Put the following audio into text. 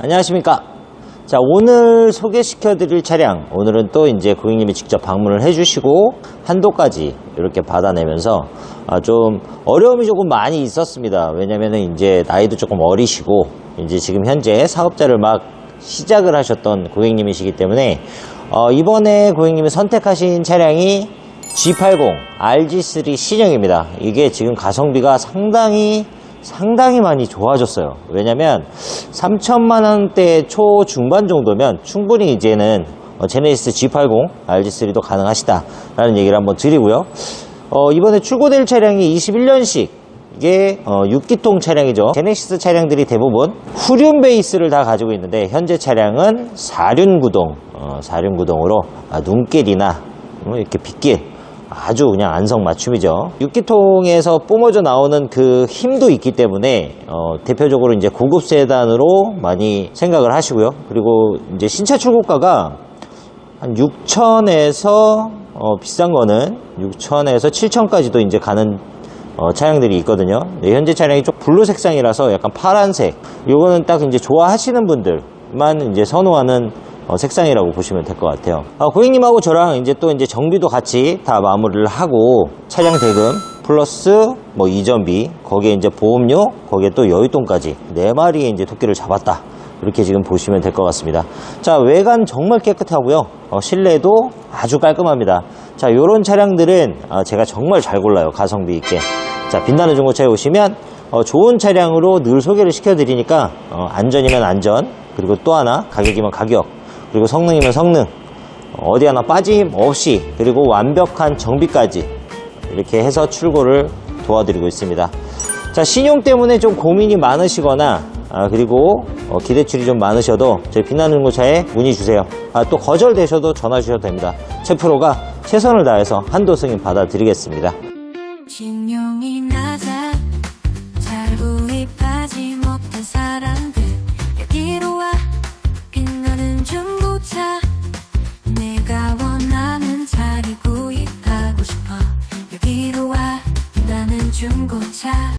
안녕하십니까. 자, 오늘 소개시켜 드릴 차량, 오늘은 또 이제 고객님이 직접 방문을 해 주시고, 한도까지 이렇게 받아내면서, 아, 좀 어려움이 조금 많이 있었습니다. 왜냐면은 이제 나이도 조금 어리시고, 이제 지금 현재 사업자를 막 시작을 하셨던 고객님이시기 때문에, 어, 이번에 고객님이 선택하신 차량이 G80 RG3 신형입니다. 이게 지금 가성비가 상당히 상당히 많이 좋아졌어요. 왜냐면 3천만 원대 초 중반 정도면 충분히 이제는 어, 제네시스 G80 RG3도 가능하시다라는 얘기를 한번 드리고요. 어, 이번에 출고될 차량이 21년식 이게 어, 6기통 차량이죠. 제네시스 차량들이 대부분 후륜 베이스를 다 가지고 있는데 현재 차량은 4륜 구동, 어, 4륜 구동으로 아, 눈길이나 뭐 이렇게 빗길 아주 그냥 안성맞춤이죠. 6기통에서 뿜어져 나오는 그 힘도 있기 때문에 어, 대표적으로 이제 고급 세단으로 많이 생각을 하시고요. 그리고 이제 신차 출고가가 한 6천에서 어, 비싼 거는 6천에서 7천까지도 이제 가는 어, 차량들이 있거든요. 네, 현재 차량이 좀 블루 색상이라서 약간 파란색. 요거는 딱 이제 좋아하시는 분들만 이제 선호하는 어, 색상이라고 보시면 될 것 같아요. 아, 고객님하고 저랑 이제 또 이제 정비도 같이 다 마무리를 하고 차량 대금 플러스 뭐 이전비 거기에 이제 보험료 거기에 또 여윳돈까지 네 마리의 이제 토끼를 잡았다. 이렇게 지금 보시면 될 것 같습니다. 자, 외관 정말 깨끗하고요. 어, 실내도 아주 깔끔합니다. 자, 요런 차량들은 아, 제가 정말 잘 골라요. 가성비 있게. 자, 빛나는 중고차에 오시면 어, 좋은 차량으로 늘 소개를 시켜드리니까 어, 안전이면 안전 그리고 또 하나 가격이면 가격 그리고 성능이면 성능 어디 하나 빠짐없이 그리고 완벽한 정비까지 이렇게 해서 출고를 도와드리고 있습니다. 자, 신용 때문에 좀 고민이 많으시거나 아, 그리고 어, 기대출이 좀 많으셔도 저희 빛나는 중고차에 문의 주세요. 아, 또 거절되셔도 전화 주셔도 됩니다. 최프로가 최선을 다해서 한도 승인 받아드리겠습니다.